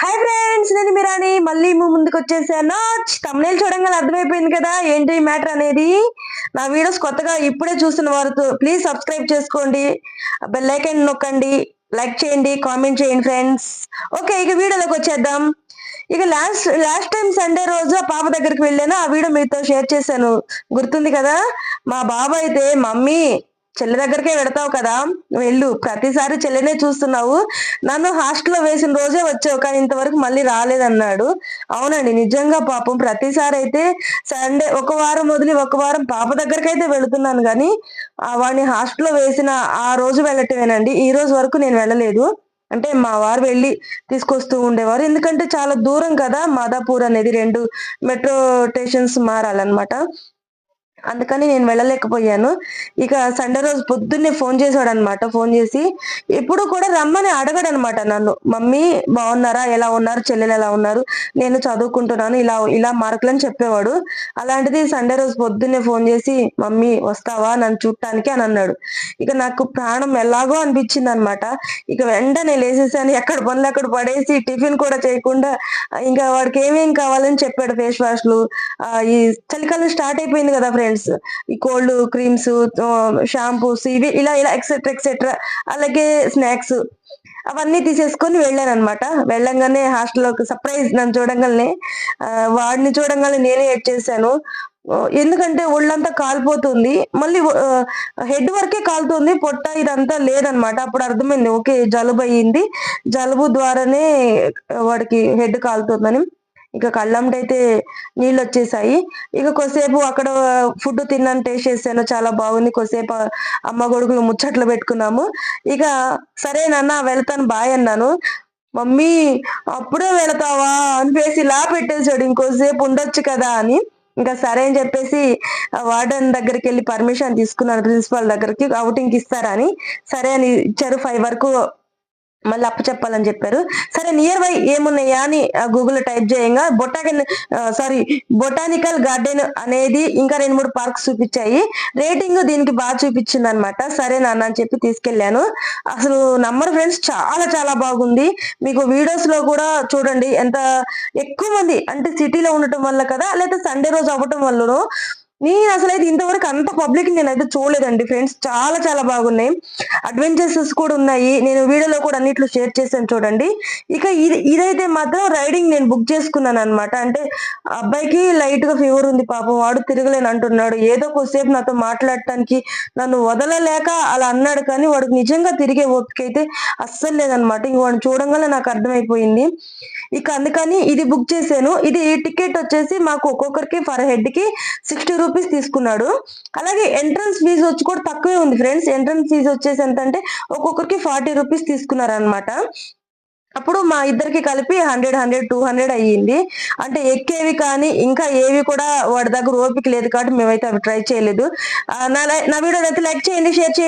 Hi friends నేను మీరాని. మళ్ళీ ముందుకు వచ్చేసాను తమిళ చూడంగానే అర్థమైపోయింది కదా ఏంటి మ్యాటర్ అనేది? నా వీడియోస్ కొత్తగా ఇప్పుడే చూస్తున్న వారితో ప్లీజ్ సబ్స్క్రైబ్ చేసుకోండి. బెల్ ఐకాన్ నొక్కండి. లైక్ చేయండి కామెంట్ చేయండి ఫ్రెండ్స్ ఓకే ఇక వీడియోలోకి వచ్చేద్దాం. ఇక లాస్ట్ లాస్ట్ టైం సండే రోజు ఆ పాప దగ్గరికి వెళ్ళాను. ఆ వీడియో మీతో షేర్ చేశాను. గుర్తుంది కదా? మా బాబు అయితే మమ్మీ చెల్లి దగ్గరికే పెడతావు కదా వెళ్ళు. ప్రతిసారి చెల్లెనే చూస్తున్నావు. నన్ను హాస్టల్లో వేసిన రోజే వచ్చావు కానీ ఇంతవరకు మళ్ళీ రాలేదన్నాడు. అవునండి నిజంగా పాపం. ప్రతిసారి అయితే సండే ఒక వారం వదిలి ఒక వారం పాప దగ్గరికి అయితే వెళుతున్నాను కానీ ఆ వాడిని హాస్టల్లో వేసిన ఆ రోజు వెళ్ళటమేనండి. ఈ రోజు వరకు నేను వెళ్ళలేదు. అంటే మా వారు వెళ్ళి తీసుకొస్తూ ఉండేవారు. ఎందుకంటే చాలా దూరం కదా మాదాపూర్ అనేది రెండు మెట్రో స్టేషన్స్ మారాలన్నమాట. అందుకని నేను వెళ్ళలేకపోయాను. ఇక సండే రోజు పొద్దున్నే ఫోన్ చేశాడు అనమాట ఫోన్ చేసి ఎప్పుడు కూడా రమ్మని అడగడు అనమాట నన్ను. మమ్మీ బాగున్నారా ఎలా ఉన్నారు? చెల్లెలు ఎలా ఉన్నారు? నేను చదువుకుంటున్నాను. ఇలా ఇలా మార్కులని చెప్పేవాడు. అలాంటిది సండే రోజు పొద్దున్నే ఫోన్ చేసి మమ్మీ వస్తావా? నన్ను చూడటానికి అని అన్నాడు. ఇక నాకు ప్రాణం ఎలాగో అనిపించింది అనమాట ఇక వెంటనే లేసేసాను. ఎక్కడ పనులు అక్కడ పడేసి టిఫిన్ కూడా చేయకుండా ఇంకా వాడికి ఏమేం కావాలని చెప్పాడు ఫేస్ వాష్లు? ఈ చలికాలం స్టార్ట్ అయిపోయింది కదా ట్రీట్మెంట్స్ ఈ కోల్డ్ క్రీమ్స్ షాంపూస్ ఇవి ఇలా ఇలా ఎక్సెట్రా ఎక్సెట్రా అలాగే స్నాక్స్ అవన్నీ తీసేసుకొని వెళ్ళాను అనమాట వెళ్ళంగానే హాస్టల్లోకి సర్ప్రైజ్ నన్ను చూడంగానే వాడిని చూడంగానే నేనే ఎడ్ చేశాను. ఎందుకంటే ఒళ్ళంతా కాలిపోతుంది. మళ్ళీ హెడ్ వరకే కాలుతుంది. పొట్ట ఇదంతా లేదనమాట అప్పుడు అర్థమైంది ఓకే జలుబు అయ్యింది. జలుబు ద్వారానే వాడికి హెడ్ కాలుతుందని. ఇక కళ్ళంటైతే నీళ్ళు వచ్చేసాయి. ఇక కొద్దిసేపు అక్కడ ఫుడ్ తిన్నాను టేస్ట్ చేశాను చాలా బాగుంది. కొద్దిసేపు అమ్మ కొడుకులు ముచ్చట్లు పెట్టుకున్నాము. ఇక సరే నాన్న వెళ్తాను బాయ్ అన్నాను. మమ్మీ అప్పుడే వెళతావా? అనిపేసి లా ఇలా పెట్టేశాడు. ఇంకోసేపు ఉండొచ్చు కదా అని. ఇంకా సరే అని చెప్పేసి వార్డెన్ దగ్గరికి వెళ్ళి పర్మిషన్ తీసుకున్నాను ప్రిన్సిపాల్ దగ్గరికి అవుటింగ్ ఇస్తారా అని సరే అని ఇచ్చారు ఫైవ్ వరకు మళ్ళీ అప్పు చెప్పాలని చెప్పారు. సరే నియర్ బై ఏమున్నాయా అని గూగుల్ టైప్ చేయంగా. బొటానికల్ సారీ బొటానికల్ గార్డెన్ అనేది ఇంకా రెండు మూడు పార్క్స్ చూపించాయి. రేటింగ్ దీనికి బాగా చూపించింది అనమాట సరే నాన్న అని చెప్పి తీసుకెళ్ళాను అసలు నంబర్ ఫ్రెండ్స్ చాలా చాలా బాగుంది. మీకు వీడియోస్లో కూడా చూడండి. ఎంత ఎక్కువ మంది అంటే సిటీలో ఉండటం వల్ల కదా లేకపోతే సండే రోజు అవ్వటం వల్లనో నేను అసలు అయితే ఇంతవరకు అంత పబ్లిక్ నేనైతే చూడలేదండి ఫ్రెండ్స్. చాలా చాలా బాగున్నాయి. అడ్వెంచర్స్ కూడా ఉన్నాయి. నేను వీడియోలో కూడా అన్నిట్లో షేర్ చేశాను చూడండి. ఇక ఇది ఇదైతే మాత్రం రైడింగ్ నేను బుక్ చేసుకున్నాను అనమాట అంటే అబ్బాయికి లైట్గా ఫీవర్ ఉంది పాపం. వాడు తిరగలేను అంటున్నాడు. ఏదో కొద్దిసేపు నాతో మాట్లాడటానికి నన్ను వదలలేక అలా అన్నాడు కానీ వాడికి నిజంగా తిరిగే ఓపిక అయితే అస్సలు లేదనమాట ఇంక వాడిని చూడంగానే నాకు అర్థమైపోయింది. ఇక అందుకని ఇది బుక్ చేశాను. ఇది టికెట్ వచ్చేసి మాకు ఒక్కొక్కరికి ఫర్ హెడ్కి సిక్స్టీ రూపీస్ తీసుకున్నాడు. అలాగే ఎంట్రన్స్ ఫీజు వచ్చి కూడా తక్కువే ఉంది ఫ్రెండ్స్ ఎంట్రన్స్ ఫీజు వచ్చేసి ఎంత అంటే ఒక్కొక్కరికి ఫార్టీ రూపీస్ తీసుకున్నారనమాట అప్పుడు మా ఇద్దరికి కలిపి హండ్రెడ్ హండ్రెడ్ టూ హండ్రెడ్ అయ్యింది. అంటే ఎక్కేవి కానీ ఇంకా ఏవి కూడా వాడి దగ్గర ఓపిక లేదు కాబట్టి మేమైతే అవి ట్రై చేయలేదు. నా నా వీడియో అయితే లైక్ చేయండి షేర్ చేయండి.